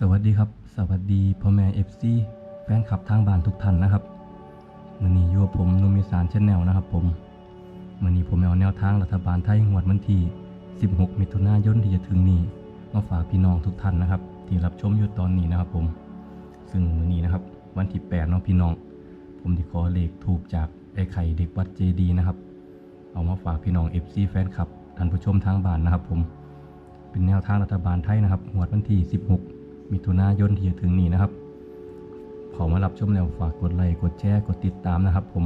สวัสดีครับ สวัสดีพ่อแม่เอฟซีแฟนคลับทางบ้านทุกท่านนะครับมือนี้อยู่กับผมนุมิสารชแนลนะครับ ผมมือนี้ผมเอาแนวทางรัฐบาลไทยงวดวันที่ 16 มิถุนายนที่จะถึงนี้มาฝากพี่น้องทุกท่านนะครับ ที่รับชมอยู่ตอนนี้นะครับ ผม ซึ่งมือนี้นะครับ วันที่8เนาะพี่น้อง ผมที่ขอเลขถูกจากไอ้ไข่เด็กวัดเจดีนะครับ เอามาฝากพี่น้องเอฟซีแฟนคลับท่านผู้ชมทางบ้านนะครับ ผม เป็นแนวทางรัฐบาลไทยนะครับงวดวันที่ 16 มิถุนายนที่จะถึงนี้นะครับขอมารับชมแล้วฝากกดไลค์กดแชร์กดติดตามนะครับผม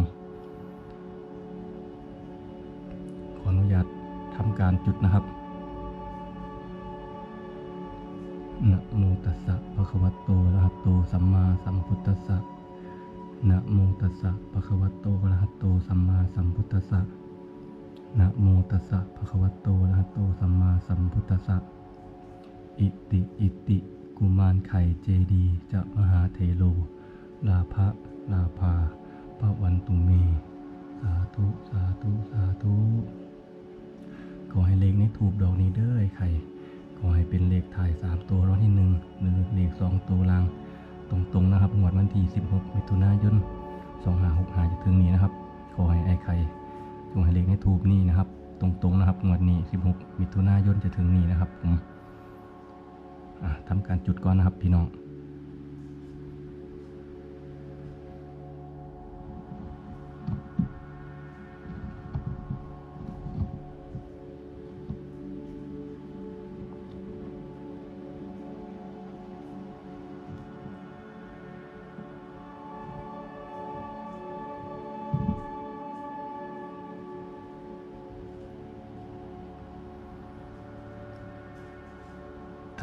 ขออนุญาตทำการจุดนะครับนะโมตัสสะภะคะวะโตอะระหะโตสัมมาสัมพุทธัสสะนะโมตัสสะภะคะวะโตอะระหะโตสัมมาสัมพุทธัสสะนะโมตัสสะภะคะวะโตอะระหะโตสัมมาสัมพุทธัสสะอิติอิติ กุมารไข่เจดีจะมหาเทโล ลาภะลาภาปะวันตุเม สาธุ สาธุ สาธุ ขอให้เลขในถูกดอกนี้เด้อไอไข่ ขอให้เป็นเลขถ่ายสามตัวรางวัลที่หนึ่งหรือเลขสองตัวลางตรงๆนะครับงวดวันที่ 16 มิถุนายน2565จะถึงนี้นะครับ ขอให้ไอ้ไข่จงให้เลขในถูกนี่นะครับ ตรงๆนะครับงวดนี้ 16 มิถุนายนจะถึงนี้นะครับผม ทำการจุดก่อนนะครับพี่น้อง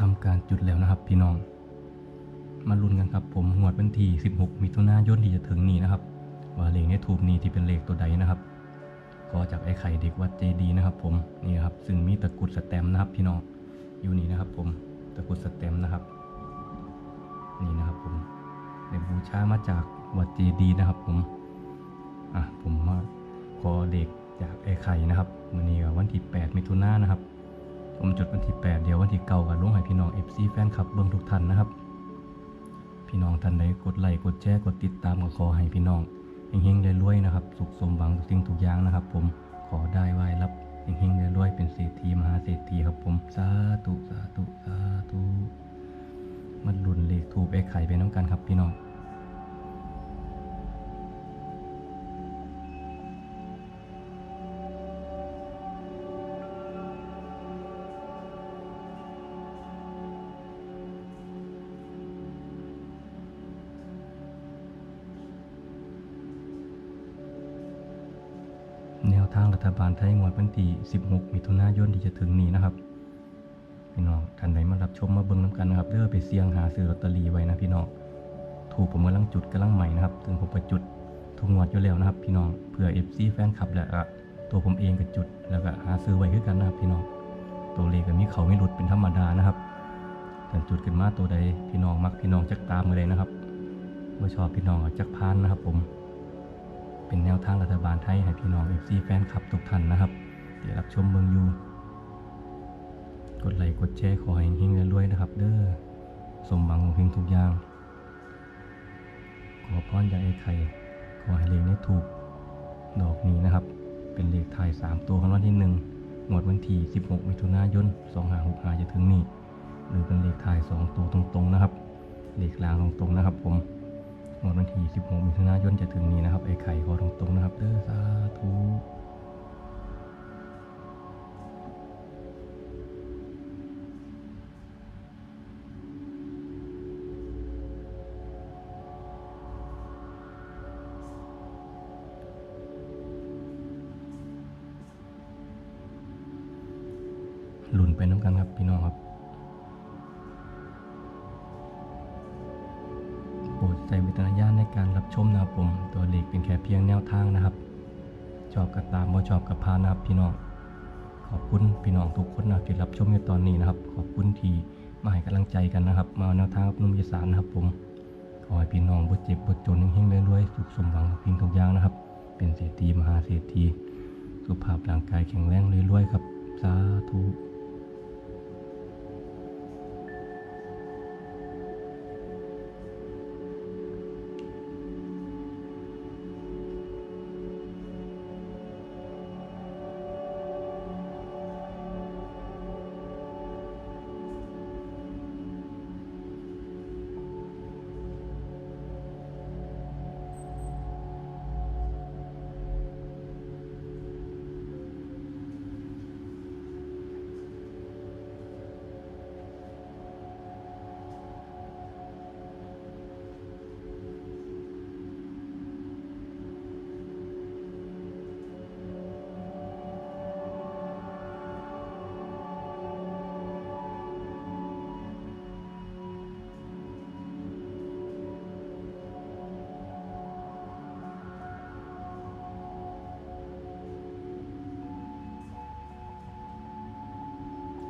ทำการจุดแล้วนะครับ พี่น้อง มาลุ้นกันครับ ผมงวดวันที่16 มิถุนายนที่จะถึงนี้นะครับ ว่าเลขในทูบนี้ที่เป็นเลขตัวใดนะครับก็จากไอ้ไข่เด็กวัดเจดีนะครับ ผมนี่ครับซึ่งมีตะกุดสแตมนะครับ พี่น้องอยู่นี่นะครับ ผมตะกุดสแตมนะครับ นี่นะครับ ผมในบูชามาจากวัดเจดีนะครับ ผมอะผมมาขอเลขจากไอ้ไข่นะครับวันนี้วันที่ 8 มิถุนายนนะครับ ผมจุดวันที่ 8 เดี๋ยววันที่เก้ากับลงให้พี่น้อง FC แฟนคลับเบิ่งทุกท่านนะครับ พี่น้องท่านใดกดไลค์กดแชร์กดติดตามก็ขอให้พี่น้องเฮงๆรวยๆนะครับ สุขสมหวังทุกสิ่งทุกอย่างนะครับ ผมขอได้ไหวรับเฮงๆรวยๆเป็นเศรษฐีมหาเศรษฐีครับผมสาธุสาธุสาธุมันหลุนเลขถูกไอ้ไข่ไปน้ำกันครับพี่น้อง วันที่ 16 มิถุนายนที่จะถึงนี้นะครับ พี่น้องท่านใดมารับชมมาเบิ่งน้ำกันนะครับเด้อไปเสี่ยงหาซื้อลอตเตอรี่ไว้นะพี่น้องถูกผมกำลังจุดกำลังใหม่นะครับถึงผมก็จุดทุกงวดอยู่แล้วนะครับ พี่น้องเผื่อ FC แฟนคลับและตัวผมเองก็จุดแล้วก็หาซื้อไว้คือกันนะครับ พี่น้องตัวเลขก็มีเขาไม่หลุดเป็นธรรมดานะครับแต่จุดขึ้นมาตัวใดพี่น้องมักพี่น้องจักตามมาเลยนะครับเมื่อชอบพี่น้องก็จักพานนะครับผมเป็นแนวทางรัฐบาลไทยให้พี่น้องเอฟซีแฟนคลับทุกท่านนะครับ ที่รับชมเมืองอยู่ กดไลค์กดแชร์ขอให้เฮงรวยนะครับ เด้อสมหวังของเพียงทุกอย่าง ขอพรจากไอ้ไข่ขอให้เลขนี้ถูกดอกนี้นะครับ เป็นเลขไทาย3 ตัวของวันที่1งวดวันที่ 16 มิถุนายน 2565จะถึงนี้ หรือเป็นเลขไทย 2 ตัวตรงๆนะครับ เลขกลางตรงๆนะครับ ผมงวดวันที่ 16 มิถุนายนจะถึงนี้นะครับ ไอ้ไข่ขอตรงๆนะครับ เด้อสาธุ ไปน้ำกันครับพี่น้องครับโปรดใช้วิจารณญาณในการรับชมนะครับผม ตัวเลขเป็นแค่เพียงแนวทางนะครับ ชอบกับตามบ่ชอบกับพานนะครับพี่น้อง ขอบคุณพี่น้องทุกคนนะที่รับชมในตอนนี้นะครับ ขอบคุณที่มาให้กำลังใจกันนะครับ มาแนวทางกับนุ่มยีสานนะครับผมขอให้พี่น้องบ่เจ็บบ่จนเฮงๆรวยๆสุขสมหวังทุกพิงทุกอย่างนะครับ เป็นเศรษฐีมหาเศรษฐีสุขภาพร่างกายแข็งแรงรวยๆครับ สาธุ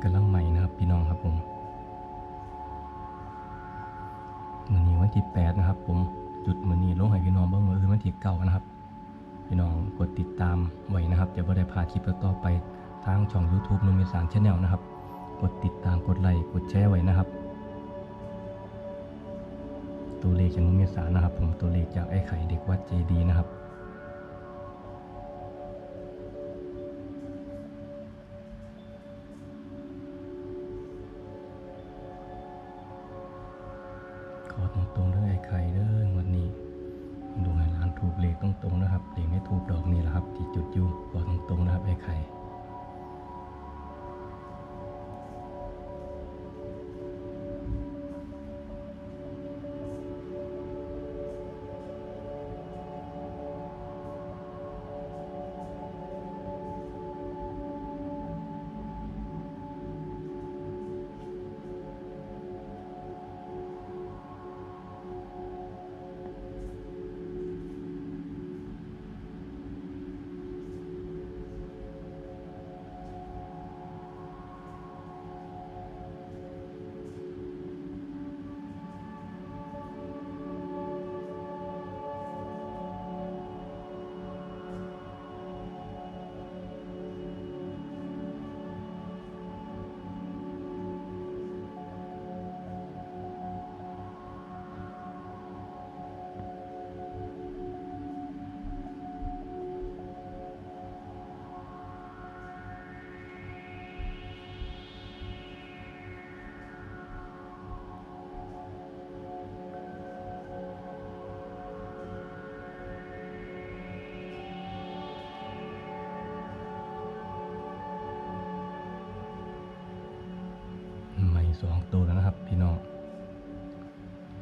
กำลังใหม่นะครับพี่น้องครับผมมือนี้วันที่แปดนะครับ ผมจุดมือนี้ลงให้พี่น้องเบิ่งมืออื่นวันที่เก้านะครับ พี่น้องกดติดตามไว้นะครับ จะไม่ได้พาคลิปต่อๆไปทางช่อง YouTube นุ่มอีสานชาแนลนะครับ กดติดตามกดไลค์กดแชร์ไว้นะครับ ตัวเลขจากนุ่มอีสานนะครับ ผมตัวเลขจากไอ้ไข่เด็กวัดเจดีนะครับ ใครเด้อวันนี้ดูให้ร้านถูกเลขตรงๆนะครับเลขไม่ถูกดอกนี่แหละครับ ที่จุดอยู่ขอตรงๆนะครับไอ้ไข่ สองตัวแล้วนะครับ พี่น้อง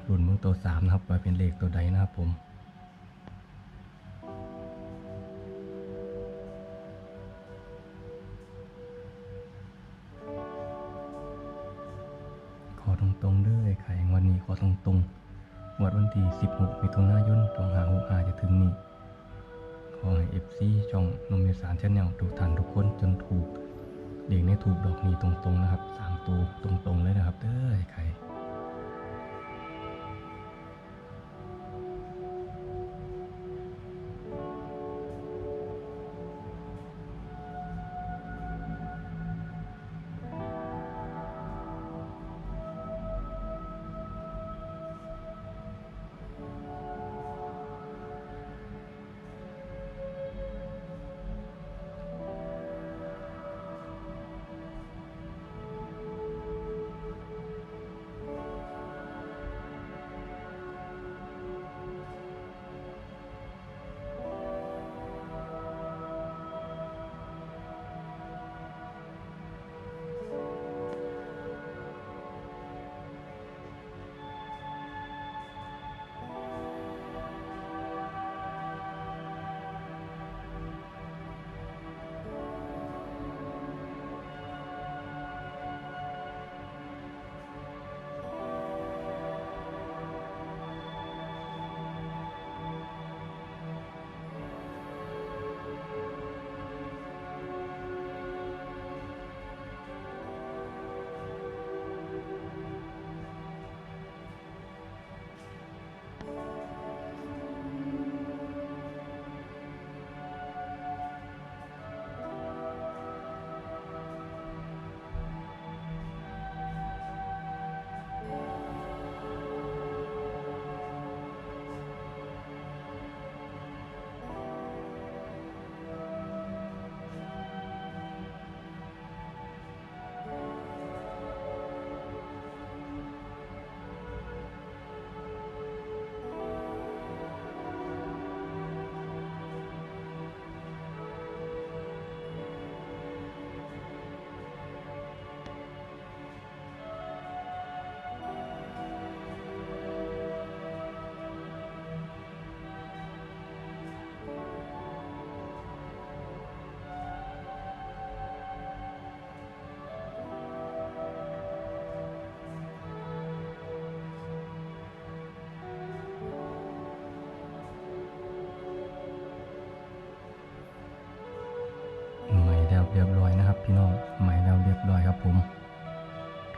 รุ่นมือตัวสามนะครับว่าเป็นเลขตัวใดนะครับผมขอตรงๆด้วยไข่วันนี้ขอตรงๆวัดวันที่ 16มิถุนายน2565จะถึงนี้ขอให้ FC ช่องนมเมสารชาแนลทุกท่านทุกคนจนถูก เด็กในถูกดอกนี้ตรงๆนะครับสามตัวตรงๆเลยนะครับเด้อไอ้ไข่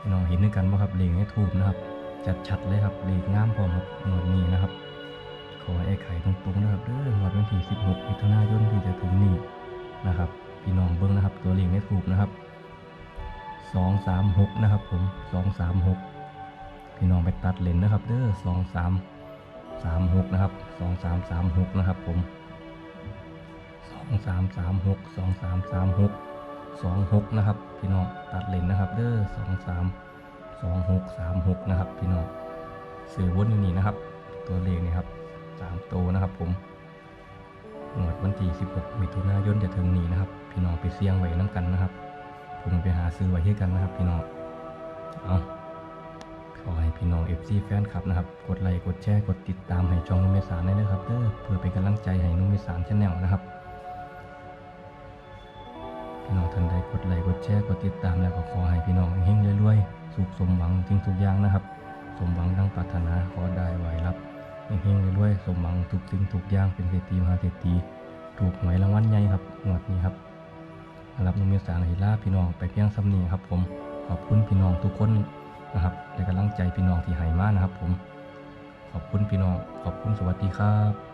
น้องเห็นด้วยกันว่าครับเลขในทูบนะครับ จัดชัดเลยครับเลขงามพร้อมครับงวดนี้นะครับ ขอไอ้ไข่ตรงๆนะครับเด้องวดวันที่ 16มิถุนายนที่จะถึงนี้นะครับ พี่น้องเบิ้งนะครับ ตัวเลขในทูบนะครับ 236 นะครับ ผม 236 พี่น้องไปตัดเลนนะครับ เด้อ2336 นะครับ 2336 นะครับ ผม 2336 2336 26 นะครับ พี่น้องตัดเลนนะครับเด้อ23 26 36 นะครับ พี่น้องสื่อวนอยู่นี่นะครับ ตัวเลขนี่ครับสามตัวนะครับ ผมงวดวันที่ 16 มิถุนายนจะถึงนี้นะครับ พี่น้องไปเสี่ยงไว้น้ำกันนะครับผมไปหาซื้อไว้ให้กันนะครับ พี่น้องเอาขอให้พี่น้อง FC แฟนคลับนะครับ กดไลค์กดแชร์กดติดตามให้ช่องนุ่มเมสานได้เลยครับเด้อเพื่อเป็นกำลังใจให้นุ่มเมสานชาแนลนะครับ พี่น้องท่านใดกดไลค์กดแชร์กดติดตามแล้วก็ขอให้พี่น้องเฮงรวยๆสุขสมหวังทิ้งทุกอย่างนะครับ สมหวังดังปรารถนาขอได้ไหวรับเฮงๆรวยๆสมหวังทุกสิ่งทุกอย่างเป็นเศรษฐีมหาเศรษฐีถูกหวยรางวัลใหญ่ครับงวดนี้ครับรับนุ่มเมสานให้ลาพี่น้องไปเพียงสำนีครับ ผมขอบคุณพี่น้องทุกคนนะครับในกำลังใจพี่น้องที่ให้มานะครับ ผม ขอบคุณพี่น้องขอบคุณสวัสดีครับ